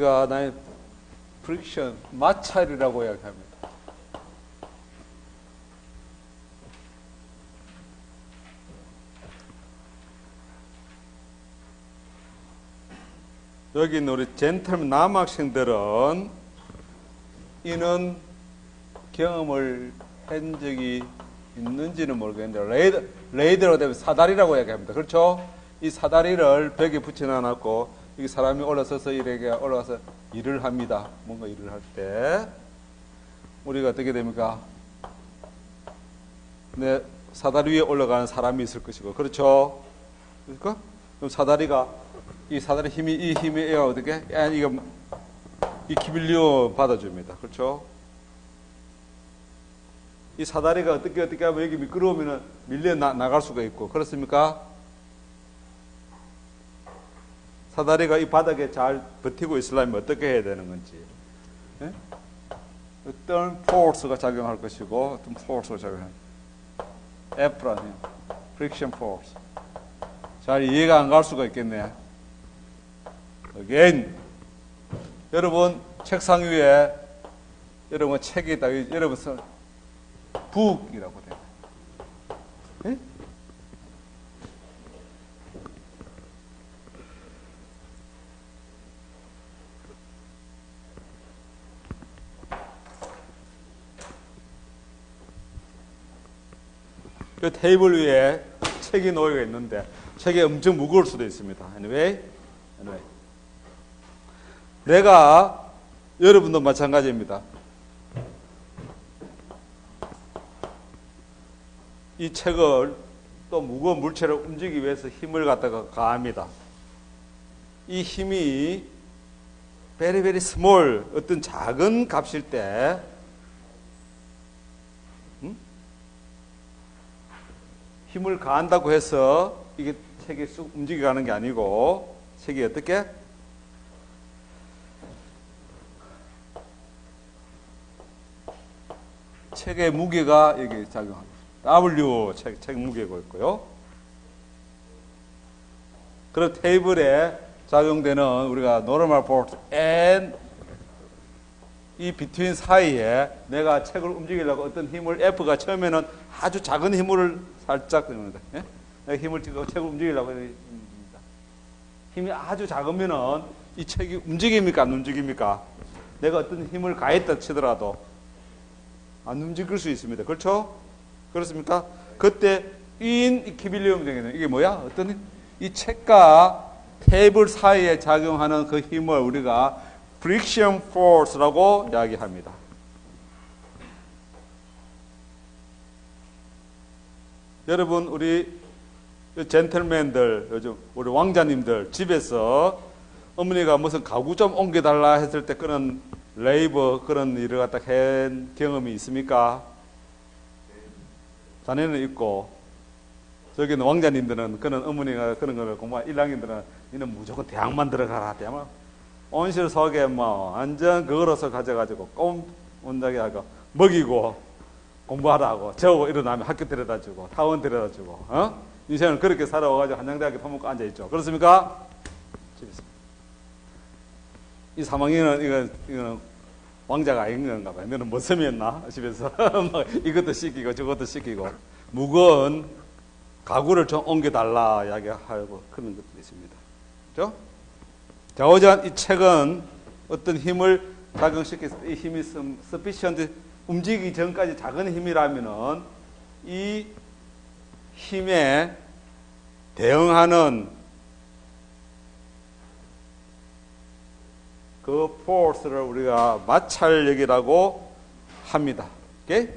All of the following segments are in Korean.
우리가 나의 프릭션, 마찰이라고 이야기합니다. 여기 있는 우리 젠틀맨 남학생들은 이는 경험을 한 적이 있는지는 모르겠는데 레이더, 레이더로 되면 사다리라고 이야기합니다. 그렇죠? 이 사다리를 벽에 붙여놔놓고 이 사람이 올라서서 이렇게 올라가서 일을 합니다. 뭔가 일을 할 때 우리가 어떻게 됩니까? 네, 사다리 위에 올라가는 사람이 있을 것이고 그렇죠? 그러니까 그럼 사다리가 이 사다리 힘이 이 힘이 어떻게? 야, 이거 이 기빌리오 받아줍니다. 그렇죠? 이 사다리가 어떻게 어떻게 하면 여기 미끄러우면 밀려 나, 나갈 수가 있고 그렇습니까? 사다리가 이 바닥에 잘 버티고 있으려면 어떻게 해야 되는 건지. 예? 어떤 포스가 작용할 것이고 어떤 포스가 작용할 프릭션 포스 잘 이해가 안 갈 수가 있겠네 again. 여러분 책상 위에 여러분 책이 있다. 여러분 북이라고 돼요. 예? 그 테이블 위에 책이 놓여 있는데 책이 엄청 무거울 수도 있습니다. Anyway, anyway. 내가 여러분도 마찬가지입니다. 이 책을 또 무거운 물체를 움직이기 위해서 힘을 갖다가 가합니다. 이 힘이 very small 어떤 작은 값일 때 힘을 가한다고 해서 이게 책이 쑥 움직여 가는 게 아니고 책이 어떻게 책의 무게가 여기 작용합니다. W 책, 책 무게가 있고요. 그리고 테이블에 작용되는 우리가 normal force and 이 between 사이에 내가 책을 움직이려고 어떤 힘을 F가 처음에는 아주 작은 힘을 살짝 됩니다. 예? 힘을 찍고 책을 움직이려고 힘입니다. 힘이 아주 작으면은 이 책이 움직입니까? 안 움직입니까? 내가 어떤 힘을 가했다 치더라도 안 움직일 수 있습니다. 그렇죠? 그렇습니까? 그때 인 키빌리움 등에는 이게 뭐야? 어떤 힘? 이 책과 테이블 사이에 작용하는 그 힘을 우리가 friction force라고 이야기합니다. 여러분 우리 젠틀맨들 요즘 우리 왕자님들 집에서 어머니가 무슨 가구 좀 옮겨달라 했을 때 그런 레이버 그런 일을 갖다 한 경험이 있습니까? 자네는 있고 저기는 왕자님들은 그런 어머니가 그런 걸 공부한 일랑님들은 니는 무조건 대학만 들어가라 대학만 온실 속에 뭐 완전 그거로서 가져가지고 꼼 온다게 하고 먹이고 공부하라고 재우고 일어나면 학교 데려다주고 타원 데려다주고 어? 인생은 그렇게 살아와가지고 한양대학교 터먹고 앉아있죠 그렇습니까? 이 사망이는 이건, 이거는 왕자가 아닌 건가 봐요 너는 못 섬이었나? 집에서 뭐 이것도 시키고 저것도 시키고 무거운 가구를 좀 옮겨달라 이야기하고 그런 것들이 있습니다 그렇죠? 자오전 이 책은 어떤 힘을 작용시켜서 이 힘이 sufficient 움직이기 전까지 작은 힘이라면은 이 힘에 대응하는 그 force를 우리가 마찰력이라고 합니다. 오케이?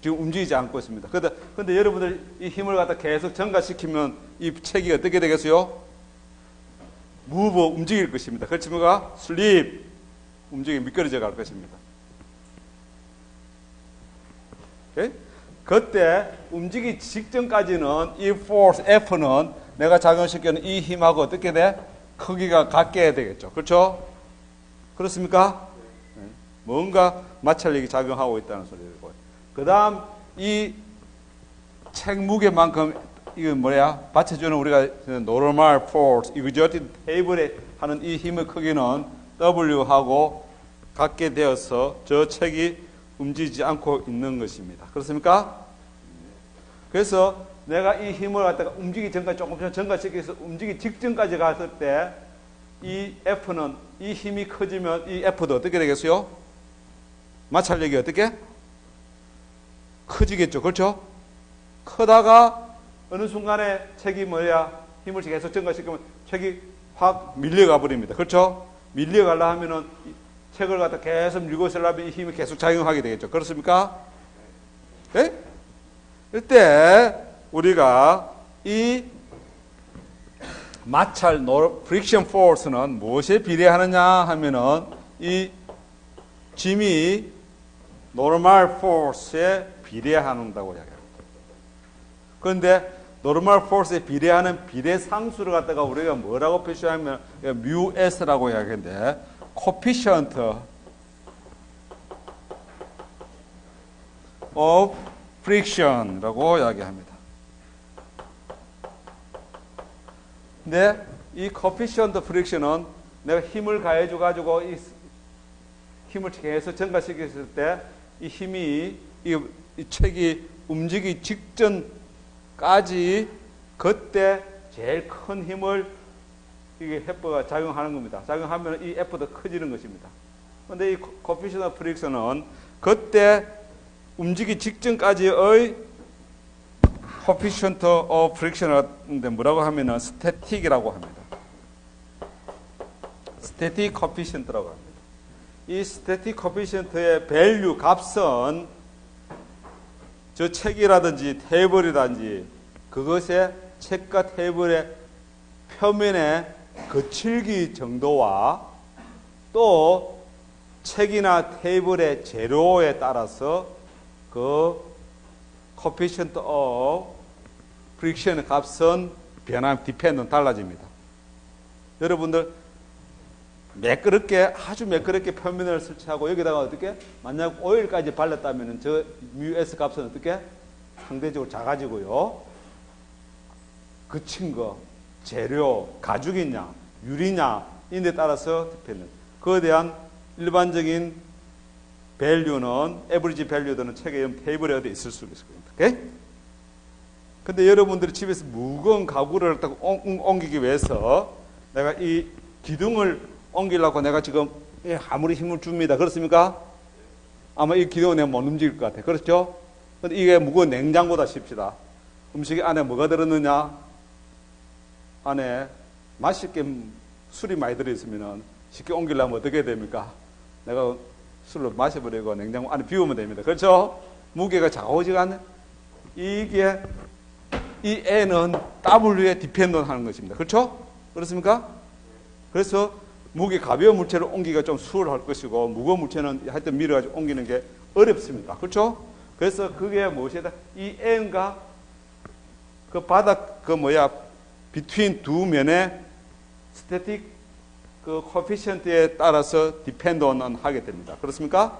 지금 움직이지 않고 있습니다. 근데, 근데 여러분들 이 힘을 갖다 계속 증가시키면 이 책이 어떻게 되겠어요? 무브 움직일 것입니다. 그렇습니까? 슬립 움직이 미끄러져 갈 것입니다. 오케이? 그때 움직이기 직전까지는 이 force F는 내가 작용시키는 이 힘하고 어떻게 돼? 크기가 같게 되겠죠. 그렇죠? 그렇습니까? 네. 뭔가 마찰력이 작용하고 있다는 소리고. 그 다음 이 책 무게만큼 이거 뭐야? 받쳐주는 우리가 normal force 이거죠? 테이블에 하는 이 힘의 크기는 W하고 같게 되어서 저 책이 움직이지 않고 있는 것입니다. 그렇습니까? 그래서 내가 이 힘을 갖다가 움직이기 전까지 조금씩 전가시켜서 움직이기 직전까지 갔을 때 이 F는 이 힘이 커지면 이 F도 어떻게 되겠어요? 마찰력이 어떻게? 커지겠죠. 그렇죠? 크다가 어느 순간에 책이 뭐야? 힘을 계속 증가시키면 책이 확 밀려가 버립니다. 그렇죠? 밀려가려 하면은 이 책을 갖다 계속 있으려면 이 힘이 계속 작용하게 되겠죠. 그렇습니까? 네? 이때 우리가 이 마찰 프릭션 포스는 무엇에 비례하느냐 하면은 이 짐이 노멀 포스에 비례한다고 이야기합니다. 그런데 노멀 포스에 비례하는 비례 상수를 갖다가 우리가 뭐라고 표시하면 뮤 s라고 이야기하는데 coefficient of friction라고 이야기합니다. 근데 이 coefficient friction은 내가 힘을 가해줘 가지고 이 힘을 계속 증가시켰을 때 이 힘이 이, 이 책이 움직이기 직전까지 그때 제일 큰 힘을 이게 F가 작용하는 겁니다. 작용하면 이 F도 커지는 것입니다. 그런데 이 of friction은 그때 움직이기 직전까지의 coefficient of friction인데 뭐라고 하면은 static이라고 합니다. static coefficient라고 합니다. 이 static coefficient의 value 값은 저 책이라든지 테이블이라든지 그것의 책과 테이블의 표면의 거칠기 정도와 또 책이나 테이블의 재료에 따라서 그 coefficient of friction의 값은 변함 디펜은 달라집니다. 여러분들 매끄럽게 아주 매끄럽게 표면을 설치하고 여기다가 어떻게 만약 오일까지 발랐다면 저 뮤S 값은 어떻게 상대적으로 작아지고요. 그친 거 재료 가죽이냐 유리냐 인데 따라서 디펜은 그에 대한 일반적인 밸류는 에브리지 밸류들은 책의 테이블에 어디 있을 수 있을 겁니다. 오케이? 근데 여러분들이 집에서 무거운 가구를 딱 옮기기 위해서 내가 이 기둥을 옮기려고 내가 지금 아무리 힘을 줍니다. 그렇습니까? 아마 이 기둥은 내가 못 움직일 것 같아. 그렇죠? 근데 이게 무거운 냉장고다 싶시다. 음식이 안에 뭐가 들었느냐? 안에 맛있게 술이 많이 들어있으면 쉽게 옮기려면 어떻게 됩니까? 내가 술로 마셔버리고 냉장고 안에 비우면 됩니다. 그렇죠? 무게가 않네. 이게 이 N은 W에 디펜던 하는 것입니다. 그렇죠? 그렇습니까? 그래서 무게 가벼운 물체를 옮기기가 좀 수월할 것이고 무거운 물체는 하여튼 밀어가지고 옮기는 게 어렵습니다. 그렇죠? 그래서 그게 무엇이다? 이 N과 그 바닥 그 뭐야 비트윈 두 면의 스태틱 그 코피션트에 따라서 디펜던은 하게 됩니다. 그렇습니까?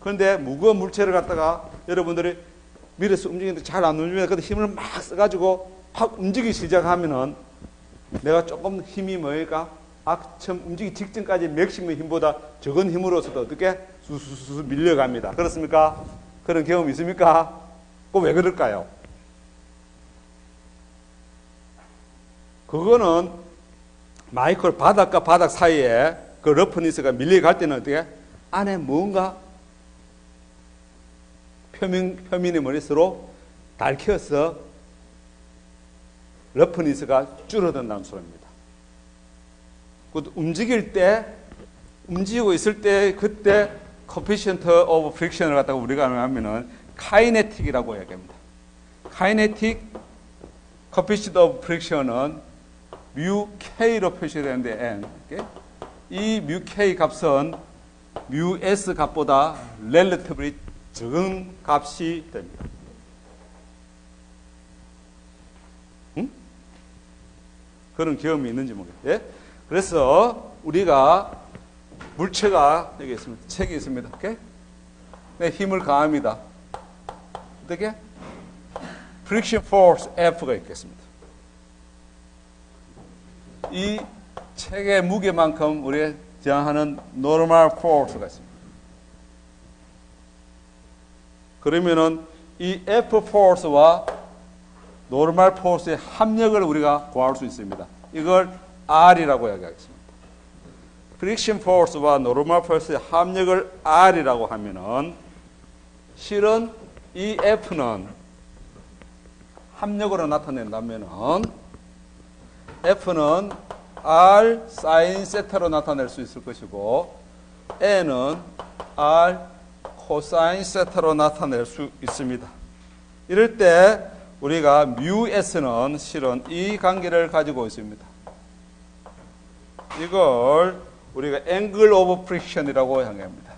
그런데 무거운 물체를 갖다가 여러분들이 밀어서 움직이는데 잘 안 움직이면 그 힘을 막 써가지고 확 움직이기 시작하면은 내가 조금 힘이 뭐니까 아, 처음 움직이기 직전까지 맥심의 힘보다 적은 힘으로서도 어떻게 수수수 밀려갑니다. 그렇습니까? 그런 경험 있습니까? 그 왜 그럴까요? 그거는 마이크로 바닥과 바닥 사이에 그 러프니스가 밀려갈 때는 어떻게 안에 뭔가 표면, 표면의 머릿수로 닳혀서 러프니스가 줄어든다는 소리입니다. 그 움직일 때, 움직이고 있을 때, 그때 coefficient of friction을 갖다가 우리가 하면은 카이네틱이라고 이야기합니다. 카이네틱 coefficient of friction은 뮤 K로 표시되는데 N. 이 뮤 K 값은 뮤 S 값보다 relatively 적은 값이 됩니다. 응? 그런 경험이 있는지 모르겠어요. 예? 그래서 우리가 물체가 여기 있습니다. 책이 있습니다. 오케이? 네, 힘을 가합니다. 어떻게? friction force F가 있겠습니다. 이 책의 무게만큼 우리가 저항하는 normal force가 있습니다. 그러면은 이 F force와 normal force의 합력을 우리가 구할 수 있습니다. 이걸 R이라고 이야기하겠습니다. friction force와 normal force의 합력을 R이라고 하면은 실은 이 F는 합력으로 나타낸다면은 F는 R 사인 세타로 나타낼 수 있을 것이고 N은 R 코사인 세타로 나타낼 수 있습니다. 이럴 때 우리가 뮤 S는 실은 이 관계를 가지고 있습니다. 이걸 우리가 앵글 오브 프릭션이라고 향합니다.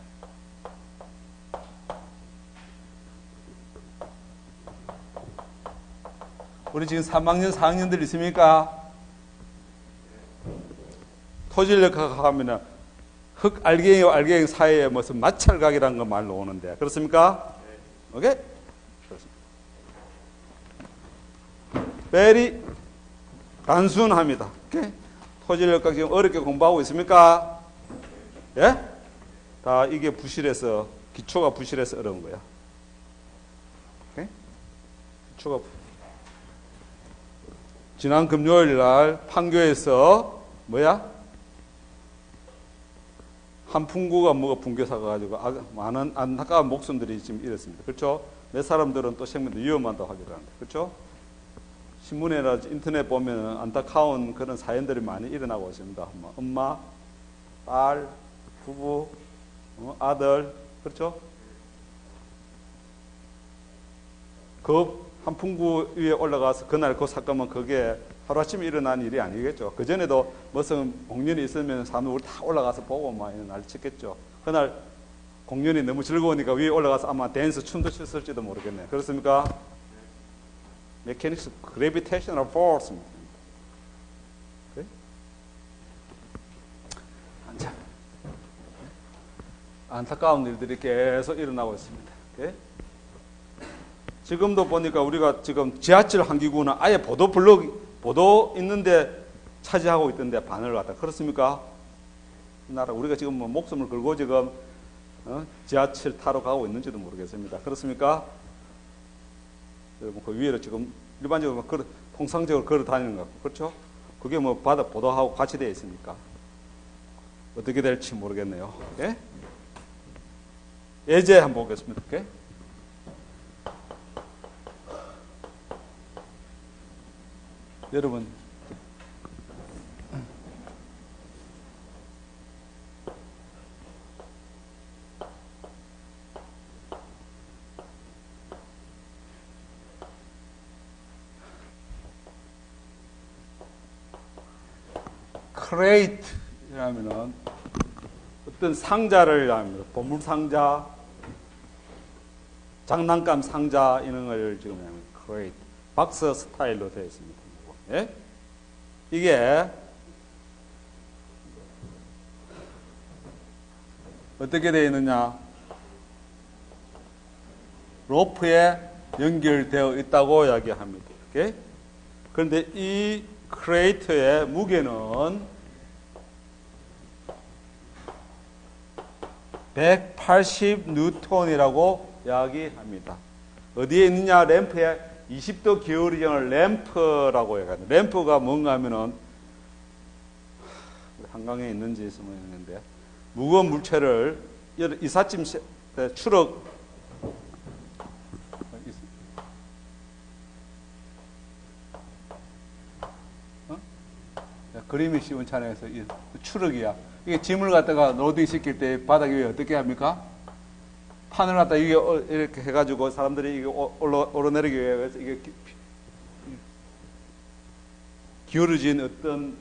우리 지금 3학년, 4학년들 있습니까? 토질력학 하면은 흙 알갱이와 알갱이 사이에 무슨 마찰각이라는 거 말로 오는데 그렇습니까? 오케이? 그렇습니다. very 단순합니다. 오케이? 토질력학 지금 어렵게 공부하고 있습니까? 예? 다 이게 부실해서 기초가 부실해서 어려운 거야. 오케이? 기초가 부... 지난 금요일 날 판교에서 뭐야? 한 풍구가 뭐가 붕괴사가 가지고 아, 많은 안타까운 목숨들이 지금 잃었습니다. 그렇죠? 몇 사람들은 또 생명도 위험하다고 하기도 하는데, 그렇죠? 신문이나 인터넷 보면 안타까운 그런 사연들이 많이 일어나고 있습니다. 뭐 엄마, 딸, 부부, 어, 아들, 그렇죠? 그 한풍구 위에 올라가서 그날 그 사건은 그게 하루아침에 일어난 일이 아니겠죠. 그전에도 무슨 공연이 있으면 사람들이 다 올라가서 보고 막 난리 쳤겠죠. 그날 공연이 너무 즐거우니까 위에 올라가서 아마 댄스 춤도 췄을지도 모르겠네요. 그렇습니까? 메케닉스 그래비테이셔널 포스입니다. 그래? 안타까운 일들이 계속 일어나고 있습니다. 오케이? 지금도 보니까 우리가 지금 지하철 한기구는 아예 보도 블록 보도 있는데 차지하고 있던데 반을 갖다 그렇습니까? 나라 우리가 지금 뭐 목숨을 걸고 지금 어? 지하철 타러 가고 있는지도 모르겠습니다. 그렇습니까? 여러분 그 위에를 지금 일반적으로 걸어, 통상적으로 걸어 다니는 것 같고 그렇죠? 그게 뭐 바다 보도하고 같이 되어 있으니까 어떻게 될지 모르겠네요. 예? 예제 한번 보겠습니다. 오케이? 여러분 크레이트라면은 어떤 상자를 합니다. 보물 상자, 장난감 상자 이런 걸 지금 크레이트 박스 스타일로 되어 있습니다. 예? 이게 어떻게 되어 있느냐? 로프에 연결되어 있다고 이야기합니다. 오케이? 그런데 이 크레이터의 무게는 180 뉴턴이라고 이야기합니다. 어디에 있느냐? 램프에 20도 기울이정을 램프라고 해가지고 램프가 뭔가 하면은 한강에 있는지 있는데 무거운 물체를 이삿짐 추럭 어? 그림이 씌운 차량에서 추럭이야. 이게 짐을 갖다가 로딩 시킬 때 바닥 위에 어떻게 합니까? 판을 갖다 이게 어, 이렇게 해가지고 사람들이 이게 올라 오르내리기 위해서 이게 기울어진 어떤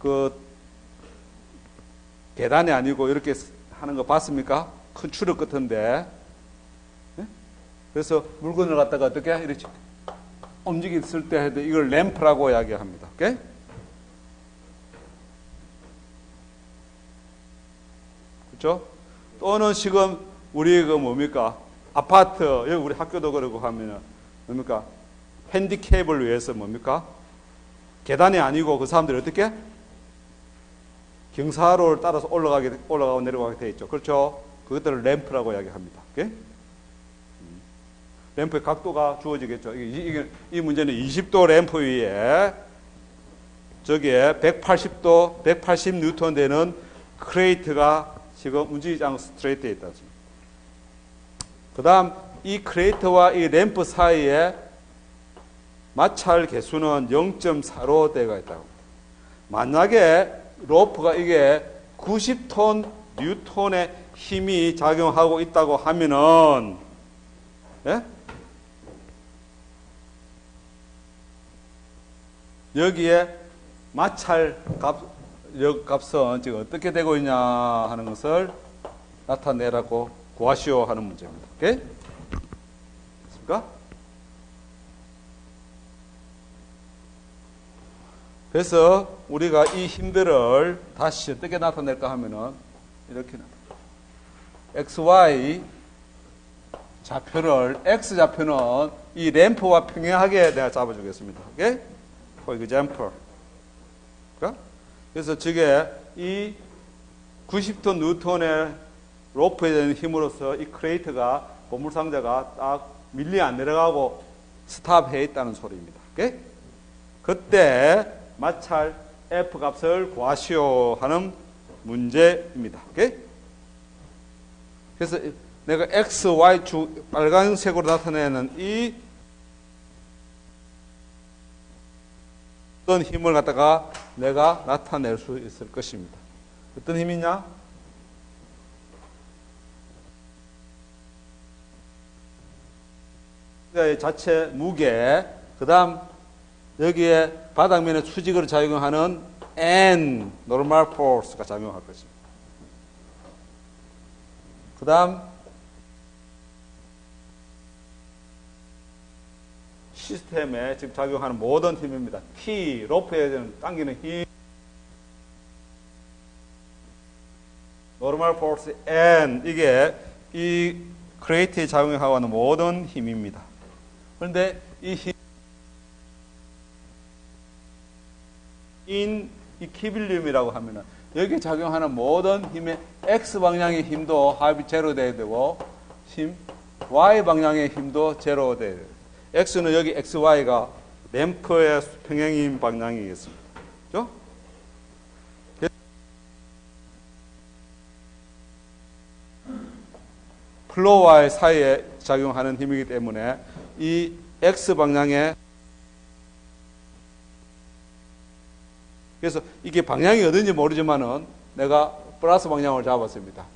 그 계단이 아니고 이렇게 하는 거 봤습니까? 큰 추력 같은데. 네? 그래서 물건을 갖다가 어떻게 이렇게 움직였을 때 해도 이걸 램프라고 이야기합니다. 오케이? 그렇죠? 또는 지금 우리 그 뭡니까? 아파트, 우리 학교도 그러고 하면은 뭡니까? 핸디캡을 위해서 뭡니까? 계단이 아니고 그 사람들이 어떻게? 경사로를 따라서 올라가게, 올라가고 내려가게 되어 있죠. 그렇죠? 그것들을 램프라고 이야기합니다. 오케이? 음. 램프의 각도가 주어지겠죠. 이게, 이게, 이 문제는 20도 램프 위에 저기에 180도, 180 뉴턴 되는 크레이트가 지금 움직이지 않고 스트레이트에 있다. 그 다음 이 크레이트와 이 램프 사이에 마찰 개수는 0.45 대가 있다고. 만약에 로프가 이게 90톤 뉴턴의 힘이 작용하고 있다고 하면은 예? 여기에 마찰 값, 값은 지금 어떻게 되고 있냐 하는 것을 나타내라고 구하시오 하는 문제입니다. 됐습니까? 그래서 우리가 이 힘들을 다시 어떻게 나타낼까 하면은 이렇게 XY 좌표를 X 좌표는 이 램프와 평행하게 내가 잡아주겠습니다. 오케이? For example. 그래서 저게 이 90톤 뉴턴의 로프에 대한 힘으로써 이 크레이트가 보물 상자가 딱 밀리 안 내려가고 스탑해 있다는 소리입니다. 오케이? 그때 마찰 F 값을 구하시오 하는 문제입니다. 오케이? 그래서 내가 X, Y 주 빨간색으로 나타내는 이 어떤 힘을 갖다가 내가 나타낼 수 있을 것입니다. 어떤 힘이냐? 자체 무게, 그 다음 여기에 바닥면에 수직으로 작용하는 N, normal force가 작용할 것입니다. 그 다음 시스템에 지금 작용하는 모든 힘입니다. T, 로프에 당기는 힘. 노멀 포스 N 이게 이 크레이트에 작용하고 있는 모든 힘입니다. 그런데 이 힘, 인, 이 키빌륨이라고 하면은 여기 작용하는 모든 힘의 X 방향의 힘도 합이 제로 돼야 되고 힘 Y 방향의 힘도 제로 돼야 돼요. X는 여기 XY가 램프의 평행인 방향이겠습니다. 그죠? 플로와의 사이에 작용하는 힘이기 때문에 이 X 방향의 그래서 이게 방향이 어딘지 모르지만은 내가 플러스 방향을 잡았습니다.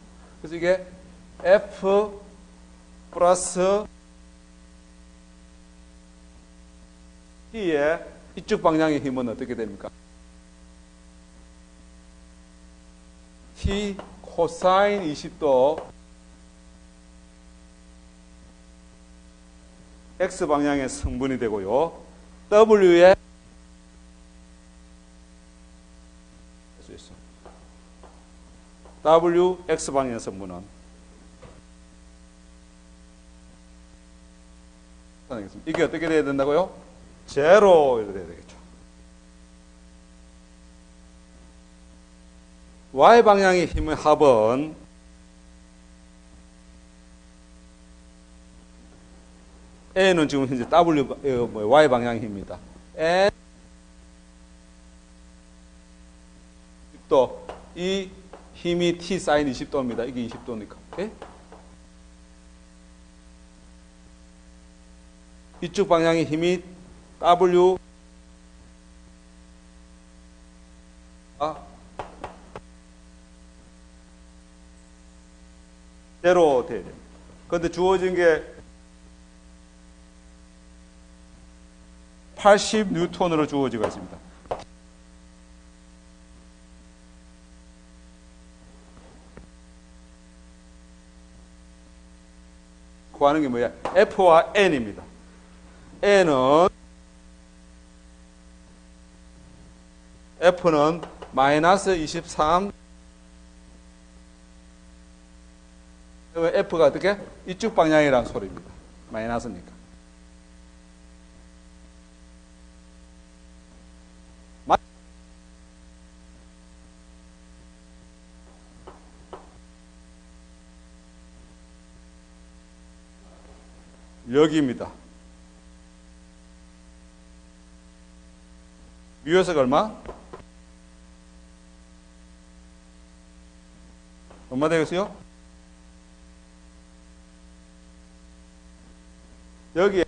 그래서 이게 F 플러스 T의 이쪽 방향의 힘은 어떻게 됩니까? T 코사인 20도 X 방향의 성분이 되고요. W의. W X 방향의 성분은 이게 어떻게 돼야 된다고요? 제로 이렇게 돼야 되겠죠. Y 방향의 힘의 합은 A는 지금 현재 W 어, 뭐, Y 방향의 힘입니다. N 또이 힘이 T 사인 20도입니다. 이게 20도니까. 오케이? 이쪽 방향의 힘이 W 아, 대로 돼야 됩니다. 그런데 주어진 게 80 뉴턴으로 주어지고 있습니다. 구하는 게 뭐야? F와 N입니다. N은 F는 마이너스 23 F가 어떻게? 이쪽 방향이라는 소리입니다. 마이너스니까. 여기입니다. 미효석 얼마? 얼마 되겠어요? 여기에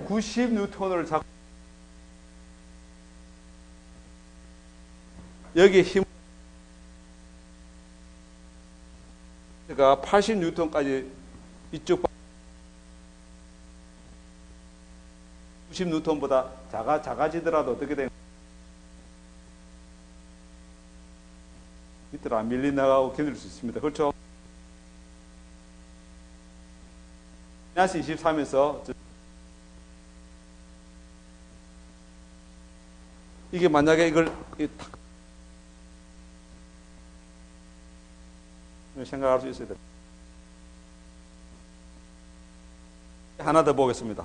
90뉴턴을 잡고 여기 힘 가 80뉴턴까지 이쪽 90뉴턴보다 작아 작아지더라도 어떻게 되는 밑으로 안 밀리나가고 견딜 수 있습니다. 그렇죠? 마이너스 23에서 이게 만약에 이걸 이 탁- 생각할 수 있어야 돼. 하나 더 보겠습니다.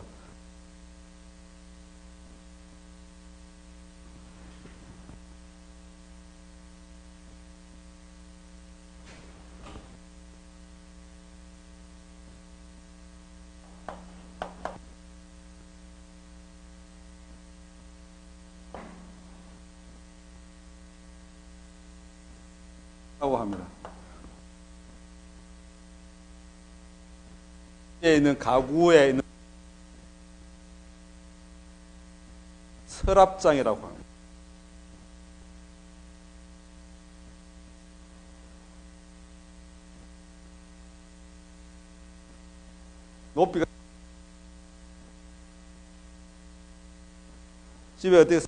있는 가구에 있는 서랍장이라고 합니다. 높이가 집에 어떻게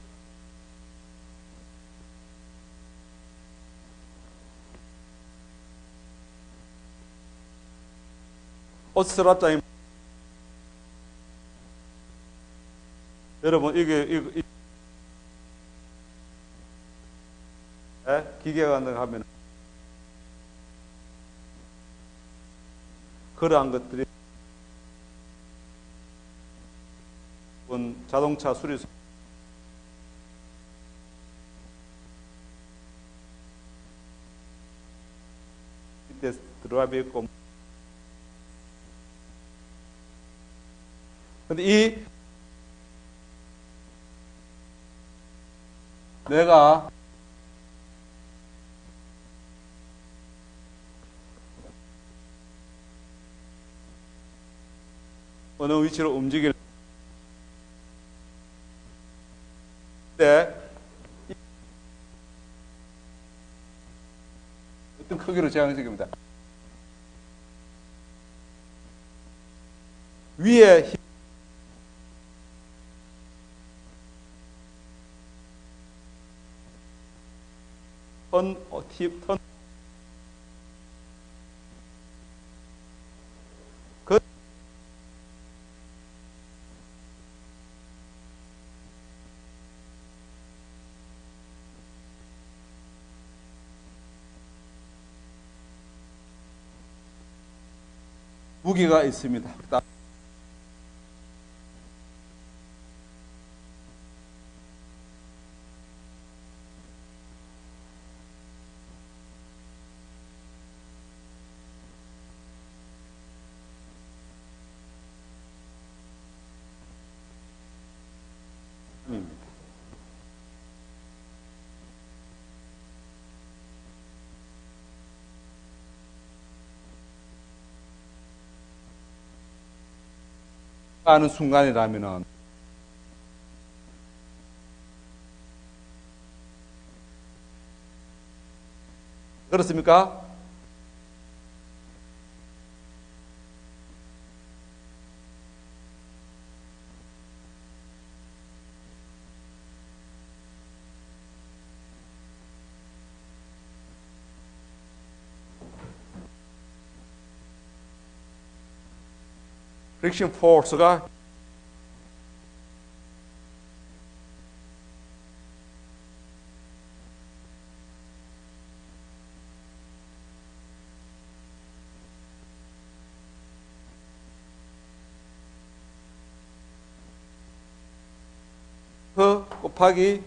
옷 서랍장이 여러분 이게 이거 이, 에? 기계가 하면 그러한 것들이 자동차 수리소 드라이브 있고 근데 이 내가 어느 위치로 움직일 때 어떤 크기로 제한적입니다. 위에 턴. 그, 무게가 있습니다. 하는 순간이라면은 그렇습니까? 프릭션 포스가 그 곱하기